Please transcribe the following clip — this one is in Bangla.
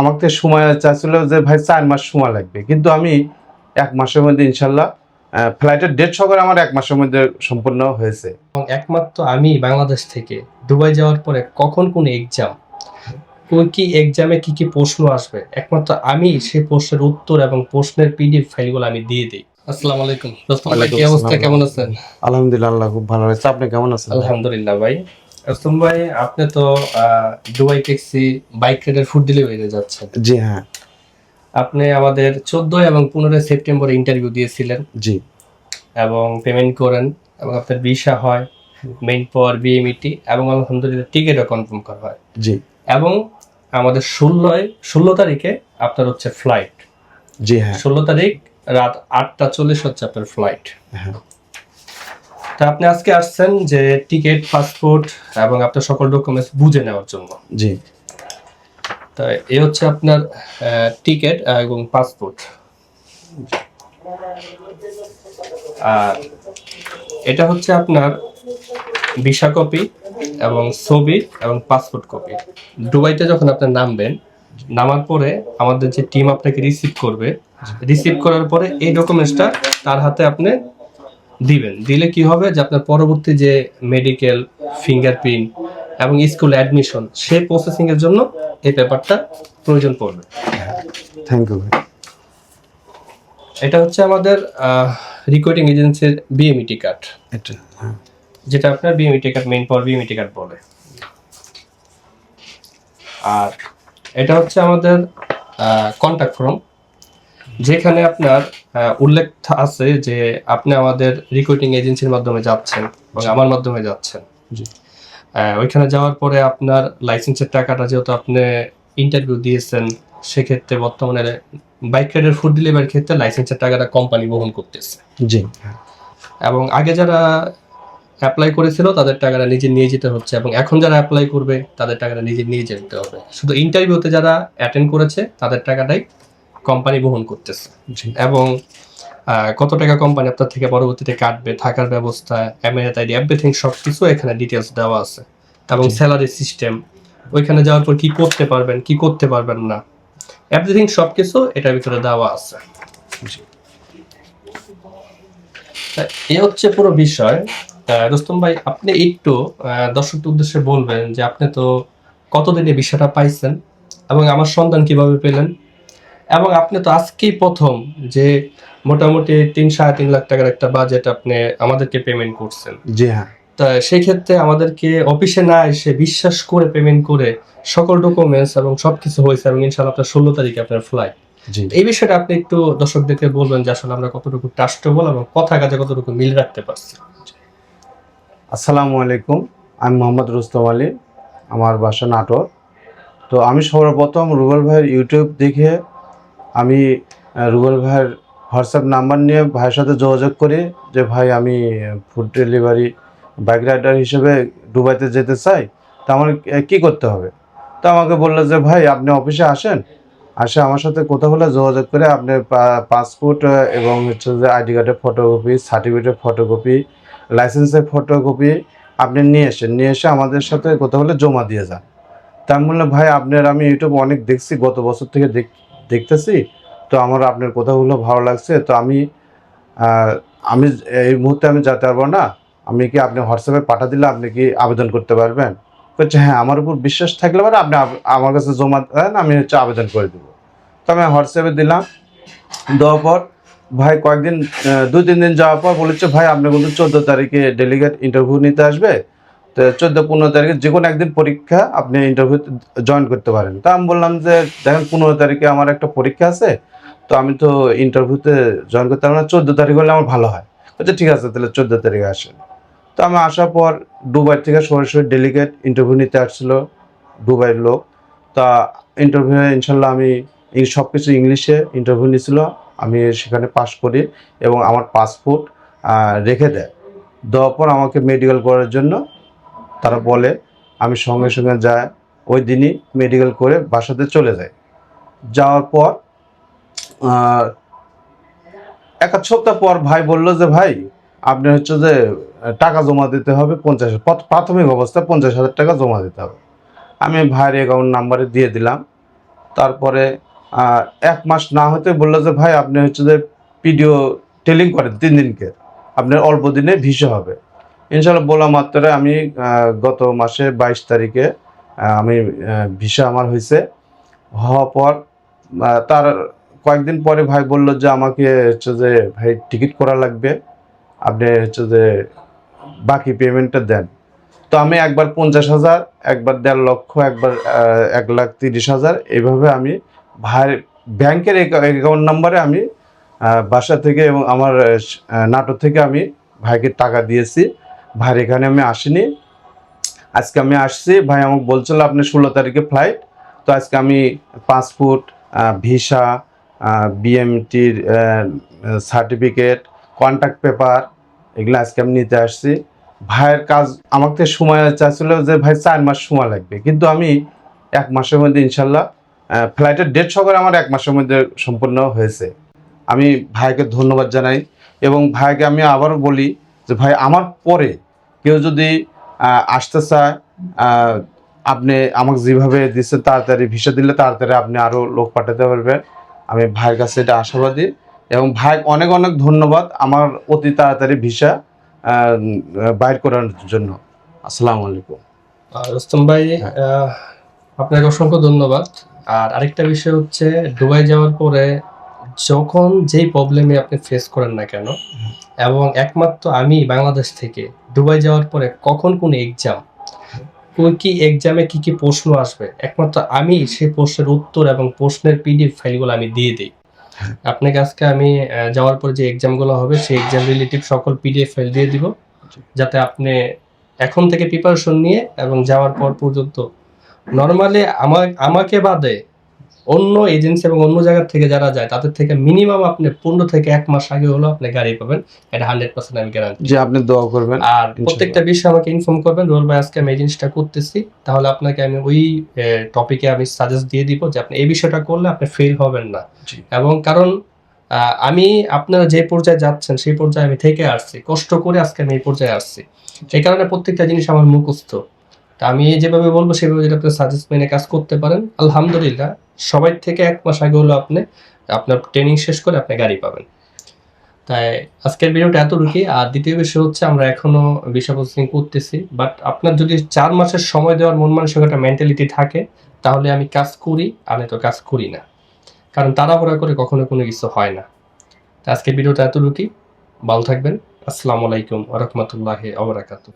আমাকে সময় চাচ্ছিল যে ভাই চার মাস সময় লাগবে। কিন্তু আমি এক মাসের মধ্যে ইনশাল্লাহ ফ্লাইটের ডেট সহকারে আমার এক মাসের মধ্যে সম্পূর্ণ হয়েছে। এবং একমাত্র আমি বাংলাদেশ থেকে দুবাই যাওয়ার পরে কখন কোন এক্সাম কোন কি এক্সামে কি কি প্রশ্ন আসবে? একমাত্র আমি সেই প্রশ্নের উত্তর এবং প্রশ্নের পিডিএফ ফাইলগুলো আমি দিয়ে দিই। আসসালামু আলাইকুম। কি অবস্থা? কেমন আছেন? আলহামদুলিল্লাহ খুব ভালো হয়েছে আপনি কেমন আছেন? আলহামদুলিল্লাহ ভাই। রোস্তম ভাই আপনি তো দুবাই ট্যাক্সি বাইক রাইডের ফুড ডেলিভারিতে যাচ্ছেন। জি হ্যাঁ। আপনি আমাদের চোদ্দই এবং পনেরোই সেপ্টেম্বরে ইন্টারভিউ দিয়েছিলেন। জি। এবং পেমেন্ট করেন এবং আপনার ভিসা হয় মেইন পর বিএমইটি এবং আলহামদুলিল্লাহ টিকিটও কনফার্ম করা হয়। জি। এবং আমাদের ষোলোয় ষোলো তারিখে আপনার হচ্ছে ফ্লাইট জি হ্যাঁ। ষোলো তারিখ রাত আটটা চল্লিশ হচ্ছে আপনার ফ্লাইট হ্যাঁ। তা আপনি আজকে আসছেন যে টিকিট পাসপোর্ট এবং আপনার সকল ডকুমেন্টস বুঝে নেওয়ার জন্য। জি। তা এ হচ্ছে আপনার টিকিট এবং পাসপোর্ট আর এটা হচ্ছে আপনার ভিসা কপি এবং ছবি এবং পাসপোর্ট কপি দুবাইতে যখন আপনি নামবেন নামার পরে আমাদের যে টিম আপনাকে রিসিভ করবে রিসিভ করার পরে এই ডকুমেন্টসটা তার হাতে আপনি দিবেন। দিলে কি হবে যে আপনার পরবর্তী যে মেডিকেল ফিঙ্গারপ্রিন্ট এবং স্কুল অ্যাডমিশন সেই প্রসেসিং এর জন্য এই পেপারটা প্রয়োজন পড়বে। থ্যাংক ইউ এটা হচ্ছে আমাদের রিক্রুটিং এজেন্সির বিএমইটি কার্ড এটা যেটা আপনার BMET card manpower BMET card বলে। আর এটা হচ্ছে আমাদের কন্ট্যাক্ট ফর্ম যেখানে আপনার উল্লেখ আছে যে আপনি আমাদের রিক্রুটিং এজেন্সির মাধ্যমে যাচ্ছেন এবং আমার মাধ্যমে যাচ্ছেন। জি। ওইখানে যাওয়ার পরে আপনার লাইসেন্সের টাকাটা যেহেতু আপনি ইন্টারভিউ দিয়েছেন সেক্ষেত্রে বর্তমানে বাইক রাইডের ফুড ডেলিভারির ক্ষেত্রে লাইসেন্সের টাকাটা কোম্পানি বহন করতেছে। জি। এবং আগে যারা অ্যাপ্লাই করেছিল তাদের টাকাটা নিজে নিয়ে যেতে হচ্ছে এবং এখন যারা অ্যাপ্লাই করবে তাদের টাকাটা নিজে নিয়ে যেতে হবে। শুধু ইন্টারভিউতে যারা অ্যাটেন্ড করেছে তাদের টাকাটাই কোম্পানি বহন করতেছে। এবং কত টাকা কোম্পানি আপনার থেকে পরবর্তীতে কাটবে থাকার ব্যবস্থা এমএনএত আইডি এভরিথিং সব কিছু এখানে ডিটেলস দেওয়া আছে। এবং স্যালারি সিস্টেম ওইখানে যাওয়ার পর কি করতে পারবেন কি করতে পারবেন না এভরিথিং সব কিছু এটার ভিতরে দেওয়া আছে। এ হচ্ছে পুরো বিষয়। রুস্তম ভাই আপনি একটু দর্শকদের উদ্দেশ্যে বলবেন যে আপনি তো কতদিনে বিষয়টা পাইছেন এবং আমার সন্তান কীভাবে পেলেন? এবং আপনি তো আজকেই প্রথম যে মোটামুটি তিন সাড়ে তিন লাখ টাকার একটা বাজেট আপনি আমাদেরকে পেমেন্ট করছেন। জি হ্যাঁ। তা সেই ক্ষেত্রে আমাদেরকে অফিসে না এসে বিশ্বাস করে পেমেন্ট করে সকল ডকুমেন্টস এবং সবকিছু হয়েছে এবং ইনশাল্লাহ আপনার ষোলো তারিখে আপনার ফ্লাইট এই বিষয়টা আপনি একটু দর্শকদেরকে বলবেন যে আসলে আমরা কতটুকু ট্রাস্টেবল এবং কথা কাজে কতটুকু মিল রাখতে পারছি। আসসালামু আলাইকুম আমি মোহাম্মদ রুস্তম আলী আমার বাসা নাটোর। তো আমি সর্বপ্রথম রুবেল ভাইয়ের ইউটিউব দেখে আমি রুবেল ভাইয়ের হোয়াটসঅ্যাপ নাম্বার নিয়ে ভাইয়ের সাথে যোগাযোগ করি যে, ভাই, আমি ফুড ডেলিভারি বাইক রাইডার হিসেবে দুবাইতে যেতে চাই, তো আমার কী করতে হবে? তো আমাকে বলল যে, ভাই, আপনি অফিসে আসেন, আসে আমার সাথে কথা বলে যোগাযোগ করে আপনি পাসপোর্ট এবং হচ্ছে যে আইডি কার্ডের ফটোকপি সার্টিফিকেটের ফটোকপি লাইসেন্সের ফটোকপি আপনি নিয়ে এসেন নিয়ে এসে আমাদের সাথে কথা বলে জমা দিয়ে যান। তা আমি বললাম, ভাই, আপনার আমি ইউটিউব অনেক দেখছি, গত বছর থেকে দেখ দেখতেছি। তো আমার আপনার কথাগুলো ভালো লাগছে। তো আমি আমি এই মুহূর্তে আমি যেতে পারব না। আমি কি আপনি হোয়াটসঅ্যাপে পাঠা দিলে আপনি কি আবেদন করতে পারবেন? বলছে হ্যাঁ আমার উপর বিশ্বাস থাকলে পরে আপনি আমার কাছে জমা দেন, আমি হচ্ছে আবেদন করে দেবো। তো আমি হোয়াটসঅ্যাপে দিলাম। দেওয়ার পর, ভাই কয়েকদিন দু তিন দিন যাওয়ার পর বলেছে, ভাই, আপনি কিন্তু চোদ্দ তারিখে ডেলিগেট ইন্টারভিউ নিতে আসবে। চোদ্দ, পনেরো তারিখে যে কোনো একদিন পরীক্ষা আপনি ইন্টারভিউ জয়েন করতে পারেন। তা আমি বললাম যে, দেখেন পনেরো তারিখে আমার একটা পরীক্ষা আছে, তো আমি তো ইন্টারভিউতে জয়েন করতে পারব না, চোদ্দ তারিখ হলে আমার ভালো হয়। বলছে, ঠিক আছে, তাহলে চোদ্দ তারিখে আসেন। তো আমি আসার পর দুবাই থেকে সরাসরি ডেলিগেট ইন্টারভিউ নিতে আসছিল দুবাইয়ের লোক। তা ইন্টারভিউ ইনশাল্লাহ আমি সব কিছু ইংলিশে ইন্টারভিউ নিয়েছিল আমি সেখানে পাস করি এবং আমার পাসপোর্ট রেখে দেয়। দেওয়ার পর আমাকে মেডিকেল করার জন্য তারা বলে, আমি সঙ্গে সঙ্গে যাই। ওই দিনই মেডিকেল করে বাসাতে চলে যাই যাওয়ার পর এক সপ্তাহ পর ভাই বলল যে, ভাই, আপনি হচ্ছে যে, টাকা জমা দিতে হবে পঞ্চাশ প্রাথমিক অবস্থায় পঞ্চাশ হাজার টাকা জমা দিতে হবে। আমি ভাইয়ের অ্যাকাউন্ট নাম্বারে দিয়ে দিলাম। তারপরে এক মাস না হতে বলল যে, ভাই, আপনি হচ্ছে যে পিডিও টেলিং করেন তিন দিনকে। আপনার অল্প দিনে ভিসা হবে। ইনশাল্লাহ বলা মাত্রে আমি গত মাসে বাইশ তারিখে আমি ভিসা আমার হয়েছে। হওয়ার পর তার কয়েকদিন পরে ভাই বলল যে আমাকে হচ্ছে যে, ভাই টিকিট করা লাগবে। আপনি হচ্ছে যে, বাকি পেমেন্টটা দেন। তো আমি একবার পঞ্চাশ হাজার, একবার দেড় লক্ষ, একবার এক লাখ তিরিশ হাজার, এইভাবে আমি ভাই ব্যাংকের অ্যাকাউন্ট নাম্বারে আমি বাসা থেকে এবং আমার নাটোর থেকে আমি ভাইকে টাকা দিয়েছি। ভাইয়ের এখানে আমি আসিনি। আজকে আমি আসছি। ভাই, আমাকে বলছিল আপনি ষোলো তারিখে ফ্লাইট তো আজকে আমি পাসপোর্ট ভিসা বিএমটির সার্টিফিকেট কন্ট্যাক্ট পেপার এগুলো আজকে আমি নিতে আসছি। ভাইয়ের কাজ আমাকে সময় চাইছিল যে ভাই চার মাস সময় লাগবে। কিন্তু আমি এক মাসের মধ্যে ইনশাল্লাহ ফ্লাইটের ডেট সহকারে আমার এক মাসের মধ্যে সম্পূর্ণ হয়েছে। আমি ভাইকে ধন্যবাদ জানাই। এবং ভাইকে আমি আবারও বলি যে ভাই, আমার পরে কেউ যদি আসতে চায় আপনি আমাকে যেভাবে দিচ্ছেন তাড়াতাড়ি ভিসা দিলে তাড়াতাড়ি আপনি আরও লোক পাঠাতে পারবেন আমি ভাইয়ের কাছে এটা আশাবাদী এবং ভাই অনেক অনেক ধন্যবাদ আমার অতি তাড়াতাড়ি ভিসা বাইর করার জন্য। আসসালামু আলাইকুম। রুস্তম ভাই হ্যাঁ। আপনাকে অসংখ্য ধন্যবাদ। আর আরেকটা বিষয় হচ্ছে দুবাই যাওয়ার পরে যখন যেই প্রবলেমে আপনি ফেস করেন না কেন এবং একমাত্র আমি বাংলাদেশ থেকে। দুবাই যাওয়ার পরে কখন কোন এক্সাম কোন কি এক্সামে কি কি প্রশ্ন আসবে? একমাত্র আমি সেই প্রশ্নের উত্তর এবং প্রশ্নের পিডিএফ ফাইলগুলো আমি দিয়ে দিই। আপনাকে আজকে আমি যাওয়ার পরে যে এক্সামগুলো হবে সেই এক্সাম রিলেটিভ সকল পিডিএফ ফাইল দিয়ে দিব যাতে আপনি এখন থেকে প্রিপারেশন নিয়ে এবং যাওয়ার পর পর্যন্ত নর্মালি আমার আমাকে বাদে অন্য এজেন্সি এবং অন্য জায়গার থেকে যারা যায় তাদের থেকে মিনিমাম আপনি পনেরো থেকে এক মাস আগে হলেও আপনি গাড়ি পাবেন। এটা হান্ড্রেড পার্সেন্ট আমি গ্যারান্টি যে আপনি দোয়া করবেন। আর প্রত্যেকটা বিষয়ে আমাকে ইনফর্ম করবেন রোল ভাই আজকে আমি এই জিনিসটা করতেছি। তাহলে আপনাকে আমি ওই টপিকে আমি সাজেস্ট দিয়ে দিব যে আপনি এই বিষয়টা করলে আপনি ফেল হবেন না। এবং কারণ আমি আপনারা যে পর্যায়ে যাচ্ছেন সেই পর্যায়ে আমি থেকে আসছি। কষ্ট করে আজকে আমি এই পর্যায়ে আসছি। এই কারণে প্রত্যেকটা জিনিস আমার মুখস্থ। তা আমি যেভাবে বলব, সেভাবে যদি আপনি সাজেস্ট মেনে কাজ করতে পারেন, আলহামদুলিল্লাহ, সবাই থেকে এক মাস আগে হলো আপনি, আপনার ট্রেনিং শেষ করে আপনি গাড়ি পাবেন। তাই আজকের ভিডিওটা এতটুকুই, আর দ্বিতীয় বিষয় হচ্ছে আমরা এখনও ভিসা প্রসেসিং করতেছি বাট আপনার যদি চার মাসের সময় দেওয়ার মন মানসিকতা মেন্টালিটি থাকে, তাহলে আমি কাজ করি আমি তো কাজ করি না। কারণ তাড়াহুড়া করে কখনো কোনো কিছু হয় না। তো আজকের ভিডিওটা এতটুকুই, ভালো থাকবেন, আসসালামু আলাইকুম ওরহমতুল্লাহ ওবরাকাতু